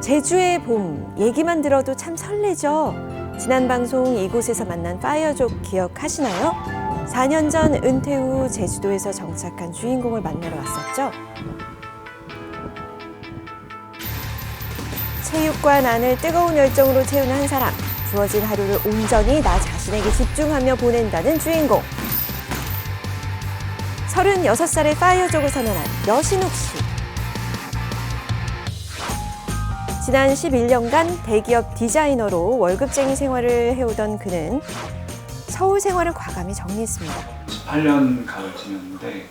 제주의 봄 얘기만 들어도 참 설레죠. 지난 방송 이곳에서 만난 파이어족 기억하시나요? 4년 전 은퇴 후 제주도에서 정착한 주인공을 만나러 왔었죠. 체육관 안을 뜨거운 열정으로 채우는 한 사람. 주어진 하루를 온전히 나 자신에게 집중하며 보낸다는 주인공. 36살의 파이어족을 선언한 여신욱 씨. 지난 11년간 대기업 디자이너로 월급쟁이 생활을 해오던 그는 서울 생활을 과감히 정리했습니다. 18년 가을 지났는데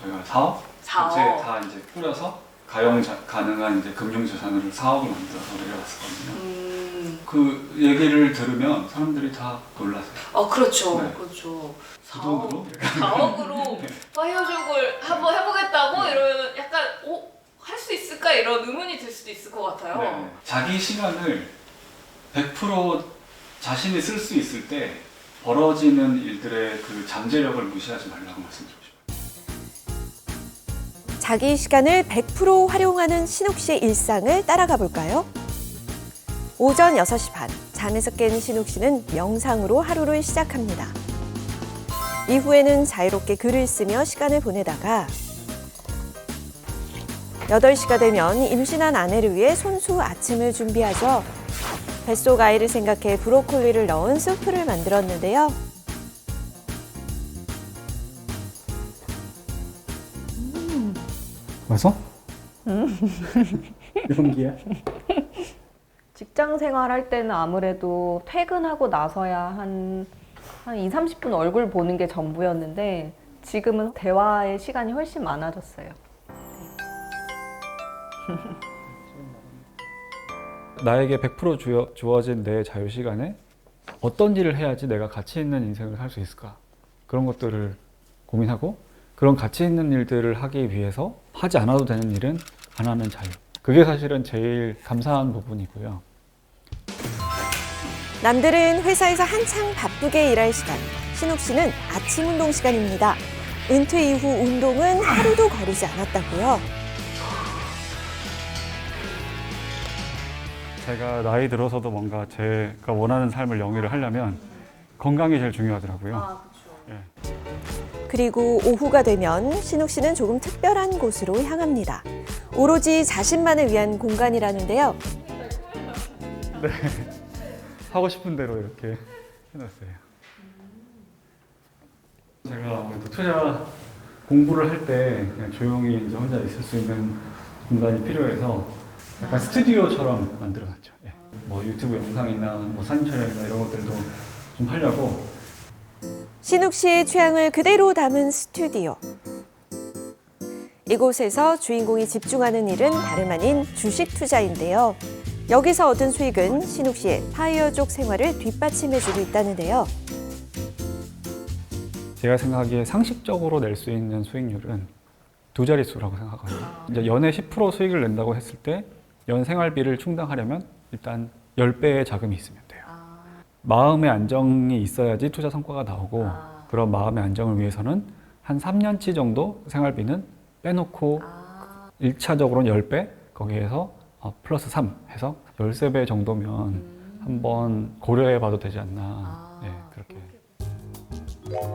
저희가 사업 사업. 전체 다 이제 꾸려서 가용 자- 가능한 이제 금융 자산으로 사업을 만들어서 내려왔었거든요. 음. 그 얘기를 들으면 사람들이 다 놀라세요. 어 그렇죠. 네. 그렇죠. 그 돈으로 4억으로 파이어족을 한번 해보겠다고 이러면 약간 오할 수 있을까 이런 의문이 들 수도 있을 것 같아요. 네. 자기 시간을 100% 자신이 쓸 수 있을 때 벌어지는 일들의 그 잠재력을 무시하지 말라고 말씀드리고 싶어요. 자기 시간을 100% 활용하는 신욱 씨의 일상을 따라가 볼까요? 오전 6시 반, 잠에서 깬 신욱 씨는 명상으로 하루를 시작합니다. 이후에는 자유롭게 글을 쓰며 시간을 보내다가 8시가 되면 임신한 아내를 위해 손수 아침을 준비하죠. 뱃속 아이를 생각해 브로콜리를 넣은 수프를 만들었는데요. 와서? 연기야? 직장 생활할 때는 아무래도 퇴근하고 나서야 한, 한 2, 30분 얼굴 보는 게 전부였는데 지금은 대화의 시간이 훨씬 많아졌어요. 나에게 100% 주어, 주어진 내 자유 시간에 어떤 일을 해야지 내가 가치 있는 인생을 살 수 있을까 그런 것들을 고민하고 그런 가치 있는 일들을 하기 위해서 하지 않아도 되는 일은 안 하는 자유 그게 사실은 제일 감사한 부분이고요 남들은 회사에서 한창 바쁘게 일할 시간. 신욱 씨는 아침 운동 시간입니다. 은퇴 이후 운동은 하루도 거르지 않았다고요. 제가 나이 들어서도 뭔가 제가 원하는 삶을 영위를 하려면 건강이 제일 중요하더라고요 아 그렇죠. 그리고 오후가 되면 신욱 씨는 조금 특별한 곳으로 향합니다. 오로지 자신만을 위한 공간이라는데요. 하고 싶은 대로 이렇게 해놨어요. 제가 아무래도 투자 공부를 할때 그냥 조용히 이제 혼자 있을 수 있는 공간이 필요해서 약간 스튜디오처럼 만들어놨죠. 예. 뭐 유튜브 영상이나 뭐 사진 촬영이나 이런 것들도 좀 하려고 신욱 씨의 취향을 그대로 담은 스튜디오. 이곳에서 주인공이 집중하는 일은 다름 아닌 주식 투자인데요. 여기서 얻은 수익은 신욱 씨의 파이어족 생활을 뒷받침해주고 있다는데요. 제가 생각하기에 상식적으로 낼 수 있는 수익률은 두 자릿수라고 생각하거든요. 이제 연에 10% 수익을 낸다고 했을 때 연 생활비를 충당하려면 일단 10배의 자금이 있으면 돼요. 아, 마음의 안정이 있어야지 투자 성과가 나오고 아. 그런 마음의 안정을 위해서는 한 3년치 정도 생활비는 빼놓고 아. 1차적으로는 10배 거기에서 어, 플러스 3 해서 13배 정도면 한번 고려해 봐도 되지 않나 아. 네, 그렇게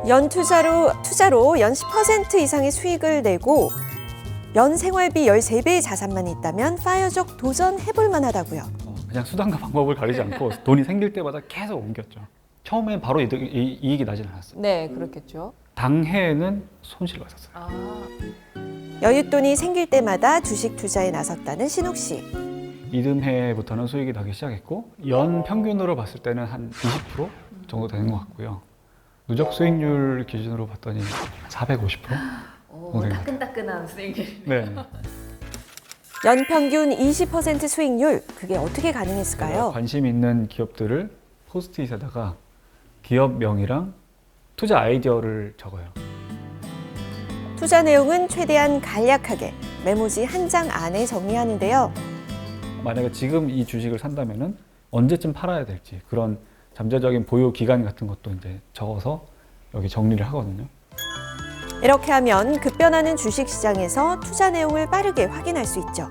연 투자로, 투자로 연 10% 이상의 수익을 내고 연 생활비 13배의 자산만 있다면 파이어족 도전해볼 만하다고요. 어, 그냥 수단과 방법을 가리지 않고 돈이 생길 때마다 계속 옮겼죠 처음엔 바로 이득, 이, 이익이 나진 않았어요 네, 그렇겠죠. 당해에는 손실을 봤었어요 아. 여윳돈이 생길 때마다 주식 투자에 나섰다는 신욱 씨. 이듬해부터는 수익이 나기 시작했고 연 평균으로 봤을 때는 한 20% 정도 되는 것 같고요. 누적 수익률 기준으로 봤더니 450%? 오, 오케이. 따끈 따끈한 수익률. 네. 연평균 20% 수익률, 그게 어떻게 가능했을까요? 관심 있는 기업들을 포스트잇에다가 기업명이랑 투자 아이디어를 적어요. 투자 내용은 최대한 간략하게 메모지 한 장 안에 정리하는데요. 만약에 지금 이 주식을 산다면은 언제쯤 팔아야 될지 그런 잠재적인 보유 기간 같은 것도 이제 적어서 여기 정리를 하거든요. 이렇게 하면 급변하는 주식 시장에서 투자 내용을 빠르게 확인할 수 있죠.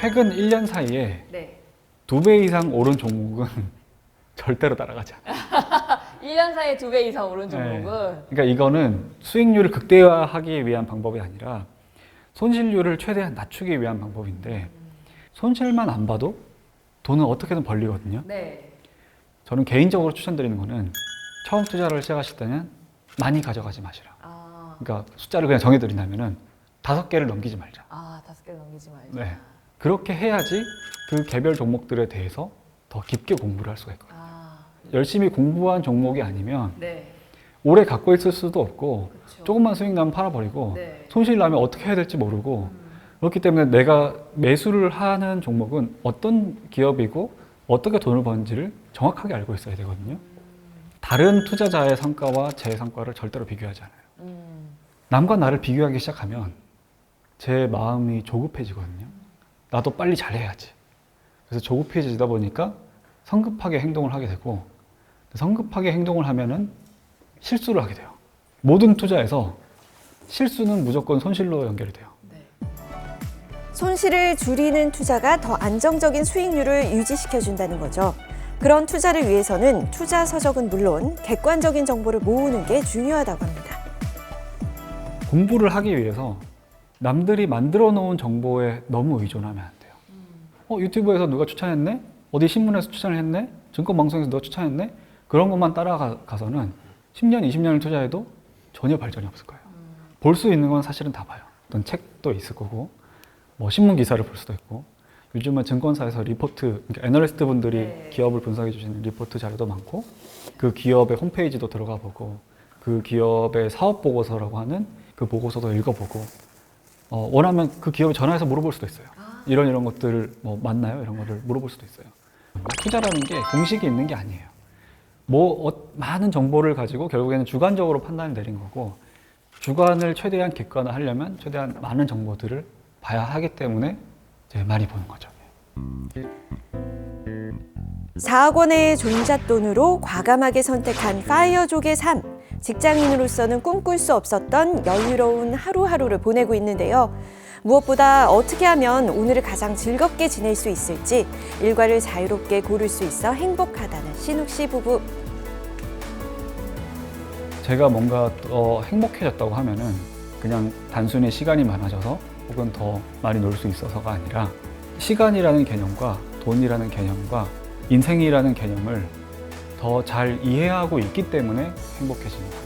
최근 1년 사이에 네. 두 배 이상 오른 종목은 절대로 따라가지 않아요. 1년 사이에 두 배 이상 오른 종목은? 종목은 그러니까 이거는 수익률을 극대화하기 위한 방법이 아니라 손실률을 최대한 낮추기 위한 방법인데 손실만 안 봐도 돈은 어떻게든 벌리거든요. 네. 저는 개인적으로 추천드리는 거는 처음 투자를 시작하실 때는 많이 가져가지 마시라. 아, 그러니까 숫자를 그냥 정해드린다면은 다섯 개를 넘기지 말자. 아 다섯 개 넘기지 말자. 네. 그렇게 해야지 그 개별 종목들에 대해서 더 깊게 공부를 할 수가 있거든요. 아, 열심히 공부한 종목이 아니면 네. 오래 갖고 있을 수도 없고 그렇죠. 조금만 수익 나면 팔아버리고 네. 손실 나면 어떻게 해야 될지 모르고 그렇기 때문에 내가 매수를 하는 종목은 어떤 기업이고 어떻게 돈을 버는지를 정확하게 알고 있어야 되거든요. 다른 투자자의 성과와 제 성과를 절대로 비교하지 않아요. 음, 남과 나를 비교하기 시작하면 제 마음이 조급해지거든요. 나도 빨리 잘해야지. 그래서 조급해지다 보니까 성급하게 행동을 하게 되고 성급하게 행동을 하면은 실수를 하게 돼요. 모든 투자에서 실수는 무조건 손실로 연결이 돼요. 네. 손실을 줄이는 투자가 더 안정적인 수익률을 유지시켜준다는 거죠. 그런 투자를 위해서는 투자 서적은 물론 객관적인 정보를 모으는 게 중요하다고 합니다. 공부를 하기 위해서 남들이 만들어 놓은 정보에 너무 의존하면 안 돼요. 어, 유튜브에서 누가 추천했네? 어디 신문에서 추천을 했네? 증권방송에서 누가 추천했네? 그런 것만 따라가서는 10년, 20년을 투자해도 전혀 발전이 없을 거예요. 볼 수 있는 건 사실은 다 봐요. 어떤 책도 있을 거고, 뭐 신문 기사를 볼 수도 있고, 요즘은 증권사에서 리포트, 그러니까 애널리스트 분들이 네. 기업을 분석해 주시는 리포트 자료도 많고, 그 기업의 홈페이지도 들어가 보고, 그 기업의 사업 보고서라고 하는 그 보고서도 읽어보고, 어, 원하면 그 기업에 전화해서 물어볼 수도 있어요. 이런 이런 것들을 뭐 맞나요? 이런 거를 물어볼 수도 있어요. 투자라는 게 공식이 있는 게 아니에요. 뭐 어, 많은 정보를 가지고 결국에는 주관적으로 판단을 내린 거고 주관을 최대한 객관화하려면 최대한 많은 정보들을 봐야 하기 때문에 이제 많이 보는 거죠. 4억 원의 종잣돈으로 과감하게 선택한 파이어족의 삶. 직장인으로서는 꿈꿀 수 없었던 여유로운 하루하루를 보내고 있는데요. 무엇보다 어떻게 하면 오늘을 가장 즐겁게 지낼 수 있을지 일과를 자유롭게 고를 수 있어 행복하다는 신욱 씨 부부. 제가 뭔가 더 행복해졌다고 하면은 그냥 단순히 시간이 많아져서 혹은 더 많이 놀 수 있어서가 아니라 시간이라는 개념과 돈이라는 개념과 인생이라는 개념을 더 잘 이해하고 있기 때문에 거예요.